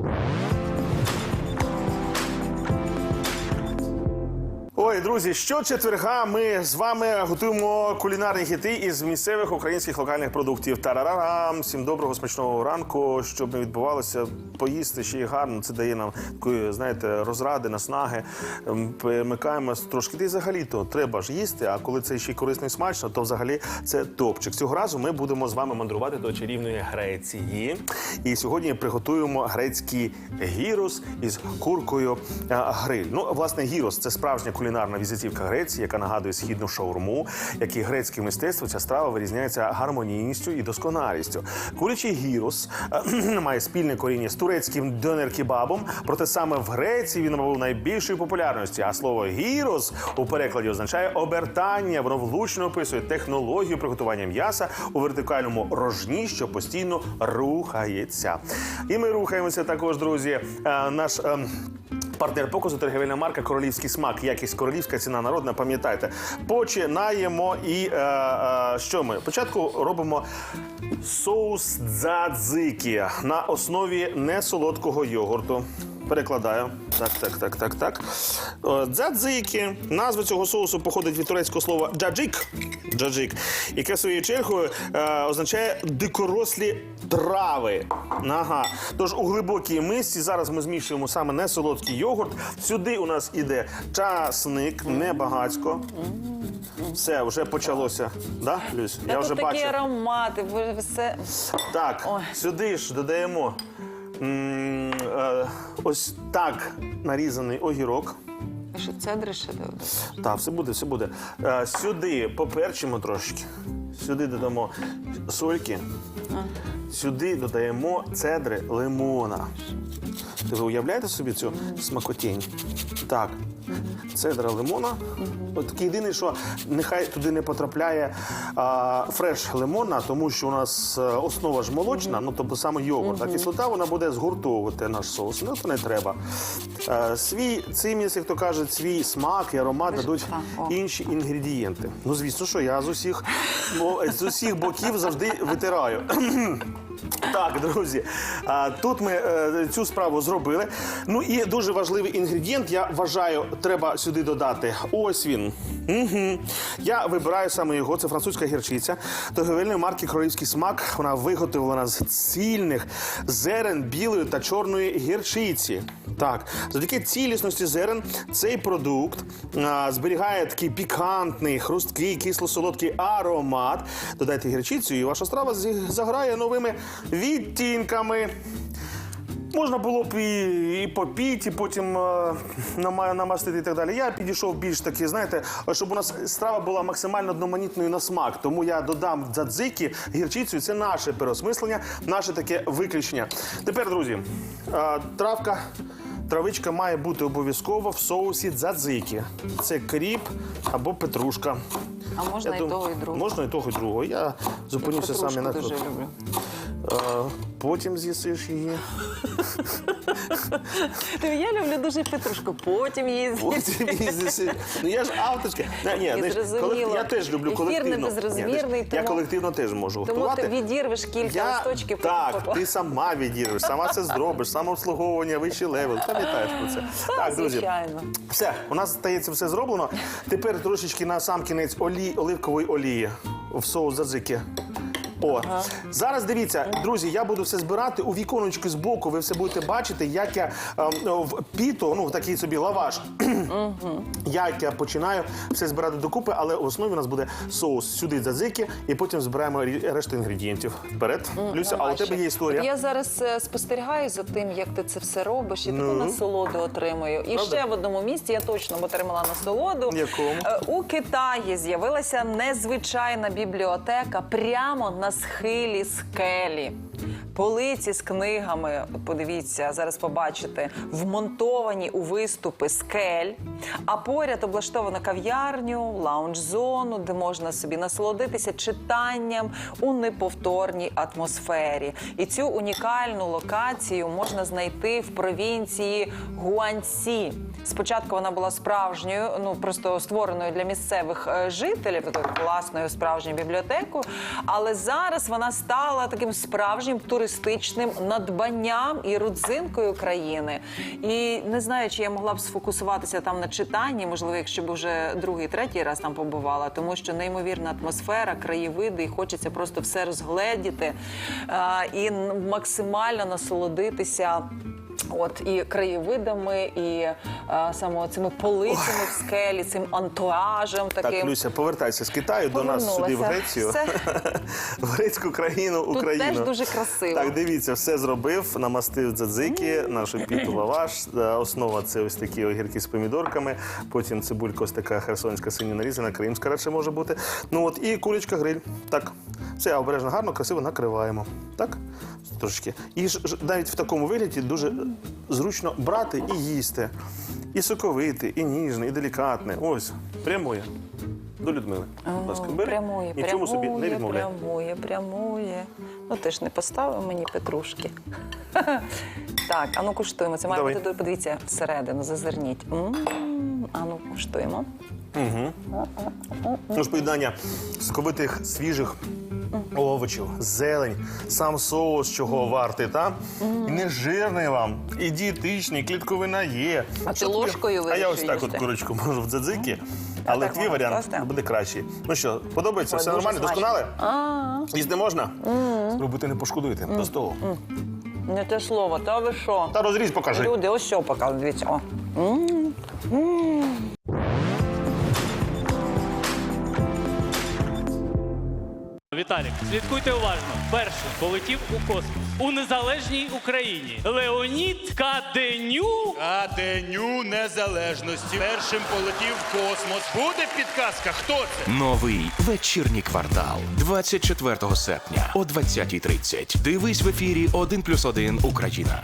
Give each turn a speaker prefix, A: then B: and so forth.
A: you Ой, друзі, щочетверга ми з вами готуємо кулінарні хіти із місцевих українських локальних продуктів. Тарарарам! Всім доброго смачного ранку. Щоб не відбувалося, поїсти ще й гарно. Це дає нам такої, знаєте, розради, наснаги. Ем, Перемикаємо трошки. Та й взагалі-то треба ж їсти. А коли це ще й корисно і смачно, то взагалі це топчик. Цього разу ми будемо з вами мандрувати до чарівної Греції. І сьогодні приготуємо грецький гірос із куркою гриль. Ну, власне, гірос це справжня кулінарна візитівка Греції, яка нагадує східну шаурму. Як і грецьке мистецтво, ця страва вирізняється гармонійністю і досконалістю. Курячий гірос е, має спільне коріння з турецьким донер-кебабом, проте саме в Греції він набув найбільшої популярності. А слово гірос у перекладі означає обертання. Воно влучно описує технологію приготування м'яса у вертикальному рожні, що постійно рухається. І ми рухаємося також, друзі. Е, Наш ем, Партнер показу торгівельна марка Королівський смак, якість королівська ціна народна. Пам'ятайте, починаємо і е, е, що ми? Спочатку робимо соус дзадзики на основі несолодкого йогурту. Перекладаю. Так, так, так, так, так. О, Дзадзики. Назва цього соусу походить від турецького слова джаджик. Джаджик, яке своєю чергою е, означає дикорослі трави. Ага. Тож у глибокій мисці зараз ми змішуємо саме несолодкий йогурт. Сюди у нас іде часник, небагацько. Все, вже почалося. Да, Люсь? Я вже
B: такі
A: бачу.
B: аромати, все.
A: Так, сюди ж додаємо м, е, ось так нарізаний огірок.
B: Що, цедри ще додати?
A: Так, все буде, все буде. Е, сюди поперчимо трошки. Сюди додамо сольки. Сюди додаємо цедри лимона. Ти ви уявляєте собі цю смакотінь? Так. Цедра лимона. От таке єдине, що нехай туди не потрапляє а, фреш лимона, тому що у нас е, основа ж молочна, ну тобто саме йогурт. А кислота вона буде згуртовувати наш соус. Ну, то не треба. Е, свій циміс, як то кажуть, свій смак і аромат дадуть інші інгредієнти. Ну, звісно, що я з усіх, з усіх боків завжди витираю. Так, друзі, а, тут ми е, цю справу зробили. Ну і дуже важливий інгредієнт, я вважаю, треба сюди додати. Ось він. Угу. Я вибираю саме його. Це французька гірчиця торговельної марки Королівський смак. Вона виготовлена з цільних зерен білої та чорної гірчиці. Так, завдяки цілісності зерен цей продукт а, зберігає такий пікантний, хрусткий, кисло-солодкий аромат. Додайте гірчицю, і ваша страва заграє новими відтінками. Можна було б і, і попіти, і потім е, намастити і так далі. Я підійшов більш таки, знаєте, щоб у нас страва була максимально одноманітною на смак. Тому я додам дзадзики, гірчицю. Це наше переосмислення, наше таке виключення. Тепер, друзі, е, травка. Травичка має бути обов'язково в соусі дзадзики. Це кріп або петрушка.
B: А можна і
A: дум-
B: того, і другого.
A: Можна і того, і другого. Я зупинюся саме на
B: дуже люблю.
A: Е, Потім з'їсиш її.
B: Та Я люблю дуже петрушку, потім її
A: Потім їздиш. Ну я ж авторська. Ні, ні,
B: зрозуміло.
A: я теж люблю колективно. Ні, Я колективно теж можу
B: Тому ти відірвеш кілька листочків.
A: так, ти сама відірвеш, сама це зробиш, самообслуговування, вищий левел. Пам'ятаєш про це. Так, друзі. Все, у нас стається все зроблено. Тепер трошечки на сам кінець олії, оливкової олії в соус задзики. О, зараз дивіться, друзі, я буду все збирати у віконечку з боку. Ви все будете бачити, як я ем, в піто, ну в такий собі лаваш. Як я починаю все збирати докупи, але в основі у нас буде соус сюди дзадзики, і потім збираємо рі- решту інгредієнтів. Вперед, Люся, а у тебе є історія.
B: Я зараз е, спостерігаю за тим, як ти це все робиш, і таку
A: Ну.
B: насолоду отримую. І
A: Правда?
B: ще в одному місці я точно отримала насолоду.
A: Якому?
B: Е, У Китаї з'явилася незвичайна бібліотека прямо на схилі скелі. Полиці з книгами, подивіться, зараз побачите, вмонтовані у виступи скель. А поряд облаштовано кав'ярню, лаунж-зону, де можна собі насолодитися читанням у неповторній атмосфері. І цю унікальну локацію можна знайти в провінції Гуанці. Спочатку вона була справжньою, ну просто створеною для місцевих е, жителів, такою класною справжньою бібліотекою. Але зараз вона стала таким справжнім туристичним надбанням і родзинкою країни. І не знаю, чи я могла б сфокусуватися там на читанні, можливо, якщо б вже другий, третій раз там побувала, тому що неймовірна атмосфера, краєвиди, і хочеться просто все розгледіти а, і максимально насолодитися. От і краєвидами, і а, саме цими полицями в скелі, цим антуажем
A: Так. Люся, повертайся з Китаю до нас сюди в Грецію.
B: Все.
A: В грецьку країну,
B: Тут
A: Україну.
B: теж дуже красиво.
A: Так, дивіться, все зробив, намастив дзадзики, нашу піту лаваш. Е, Основа це ось такі огірки з помідорками. Потім цибулька ось така херсонська синя нарізана, кримська радше може бути. Ну от і кулечка гриль. Так. Все обережно, гарно, красиво накриваємо. Так? Трошечки. І ж, ж навіть в такому вигляді дуже зручно брати і їсти. І соковити, і ніжне, і делікатне. Ось, прямує. До Людмили. Будь ласка, бери.
B: Прямує,
A: Нічому собі не відмовляй.
B: прямує, прямує. Ну ти ж не поставив мені петрушки. так, а ну куштуємо. Це має
A: Давай.
B: бути, подивіться, всередину, зазирніть. М, А ну куштуємо.
A: Ну ж поєднання соковитих свіжих овочів, зелень, сам соус, чого вартий, та? І не жирний вам, і дієтичний, клітковина є.
B: А ти ложкою
A: А я ось так от курочку можу в дзадзики, але твій варіант буде кращий. Ну що, подобається? Все нормально, досконале? Їсти можна? Спробуйте, не пошкодуйте. До столу.
B: не те слово, та ви що?
A: Та розріз покажи.
B: Люди, ось що показують, дивіться. О.
C: Віталік, слідкуйте уважно. Перший полетів у космос у незалежній Україні. Леонід Каденю.
D: А Дню Незалежності першим полетів в космос. Буде підказка, хто це?
E: Новий вечірній квартал 24 серпня о 20.30. Дивись в ефірі 1+,1 Україна.